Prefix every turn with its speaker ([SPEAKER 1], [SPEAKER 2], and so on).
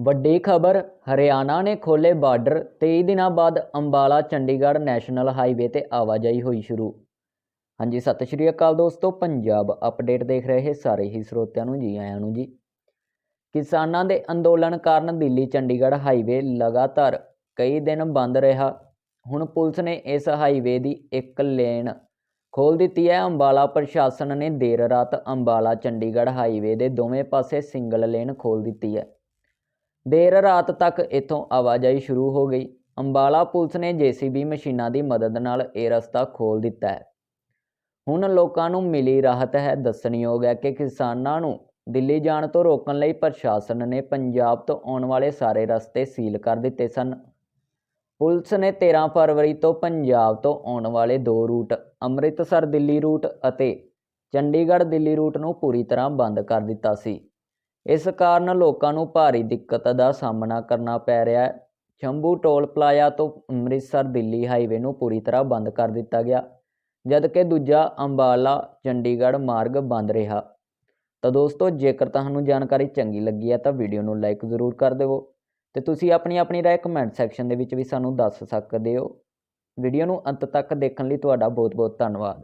[SPEAKER 1] ਵੱਡੀ ਖਬਰ, ਹਰਿਆਣਾ ਨੇ ਖੋਲੇ ਬਾਰਡਰ 23 ਦਿਨਾਂ ਬਾਅਦ ਅੰਬਾਲਾ, ਚੰਡੀਗੜ੍ਹ ਨੈਸ਼ਨਲ ਹਾਈਵੇ ਤੇ ਆਵਾਜਾਈ ਹੋਈ ਸ਼ੁਰੂ। ਹਾਂਜੀ, ਸਤਿ ਸ਼੍ਰੀ ਅਕਾਲ ਦੋਸਤੋ, ਪੰਜਾਬ ਅਪਡੇਟ ਦੇਖ ਰਹੇ ਸਾਰੇ ਹੀ ਸਰੋਤਿਆਂ ਨੂੰ, ਜੀ ਆਇਆਂ ਨੂੰ ਜੀ। ਕਿਸਾਨਾਂ ਦੇ ਅੰਦੋਲਨ ਕਾਰਨ ਦਿੱਲੀ, ਚੰਡੀਗੜ੍ਹ ਹਾਈਵੇ ਲਗਾਤਾਰ ਕਈ ਦਿਨ ਬੰਦ ਰਿਹਾ। ਹੁਣ ਪੁਲਿਸ ਨੇ ਇਸ ਹਾਈਵੇ ਦੀ ਇੱਕ ਲੇਨ ਖੋਲ ਦਿੱਤੀ ਹੈ। ਅੰਬਾਲਾ ਪ੍ਰਸ਼ਾਸਨ ਨੇ ਦੇਰ ਰਾਤ ਅੰਬਾਲਾ, ਚੰਡੀਗੜ੍ਹ ਹਾਈਵੇ ਦੇ ਦੋਵੇਂ ਪਾਸੇ ਸਿੰਗਲ ਲੇਨ ਖੋਲ ਦਿੱਤੀ ਹੈ। ਦੇਰ ਰਾਤ ਤੱਕ ਇੱਥੋਂ ਆਵਾਜਾਈ ਸ਼ੁਰੂ ਹੋ ਗਈ। ਅੰਬਾਲਾ ਪੁਲਿਸ ਨੇ ਜੀਸੀਬੀ ਮਸ਼ੀਨਾਂ ਦੀ ਮਦਦ ਨਾਲ ਇਹ ਰਸਤਾ ਖੋਲ ਦਿੱਤਾ ਹੈ। ਹੁਣ ਲੋਕਾਂ ਨੂੰ ਮਿਲੀ ਰਾਹਤ ਹੈ। ਦੱਸਣਯੋਗ ਹੈ ਕਿ ਕਿਸਾਨਾਂ ਨੂੰ ਦਿੱਲੀ ਜਾਣ ਤੋਂ ਰੋਕਣ ਲਈ ਪ੍ਰਸ਼ਾਸਨ ਨੇ ਪੰਜਾਬ ਤੋਂ ਆਉਣ ਵਾਲੇ ਸਾਰੇ ਰਸਤੇ ਸੀਲ ਕਰ ਦਿੱਤੇ ਸਨ। ਪੁਲਿਸ ਨੇ 13 ਫਰਵਰੀ ਤੋਂ ਪੰਜਾਬ ਤੋਂ ਆਉਣ ਵਾਲੇ ਦੋ ਰੂਟ, ਅੰਮ੍ਰਿਤਸਰ ਦਿੱਲੀ ਰੂਟ ਅਤੇ ਚੰਡੀਗੜ੍ਹ ਦਿੱਲੀ ਰੂਟ ਨੂੰ ਪੂਰੀ ਤਰ੍ਹਾਂ ਬੰਦ ਕਰ ਦਿੱਤਾ ਸੀ। ਇਸ ਕਾਰਨ ਲੋਕਾਂ ਨੂੰ ਭਾਰੀ ਦਿੱਕਤ ਦਾ ਸਾਹਮਣਾ ਕਰਨਾ ਪੈ ਰਿਹਾ ਹੈ। ਸ਼ੰਭੂ ਟੋਲ ਪਲਾਜ਼ਾ ਤੋਂ ਅੰਮ੍ਰਿਤਸਰ ਦਿੱਲੀ ਹਾਈਵੇ ਨੂੰ ਪੂਰੀ ਤਰ੍ਹਾਂ ਬੰਦ ਕਰ ਦਿੱਤਾ ਗਿਆ, ਜਦਕਿ ਦੂਜਾ ਅੰਬਾਲਾ ਚੰਡੀਗੜ੍ਹ ਮਾਰਗ ਬੰਦ ਰਿਹਾ। ਤਾਂ ਦੋਸਤੋ, ਜੇਕਰ ਤੁਹਾਨੂੰ ਜਾਣਕਾਰੀ ਚੰਗੀ ਲੱਗੀ ਹੈ ਤਾਂ ਵੀਡੀਓ ਨੂੰ ਲਾਈਕ ਜ਼ਰੂਰ ਕਰ ਦਿਵੋ ਤੇ ਤੁਸੀਂ ਆਪਣੀ ਆਪਣੀ ਰਾਏ ਕਮੈਂਟ ਸੈਕਸ਼ਨ ਦੇ ਵਿੱਚ ਵੀ ਸਾਨੂੰ ਦੱਸ ਸਕਦੇ ਹੋ। ਵੀਡੀਓ ਨੂੰ ਅੰਤ ਤੱਕ ਦੇਖਣ ਲਈ ਤੁਹਾਡਾ ਬਹੁਤ ਬਹੁਤ ਧੰਨਵਾਦ।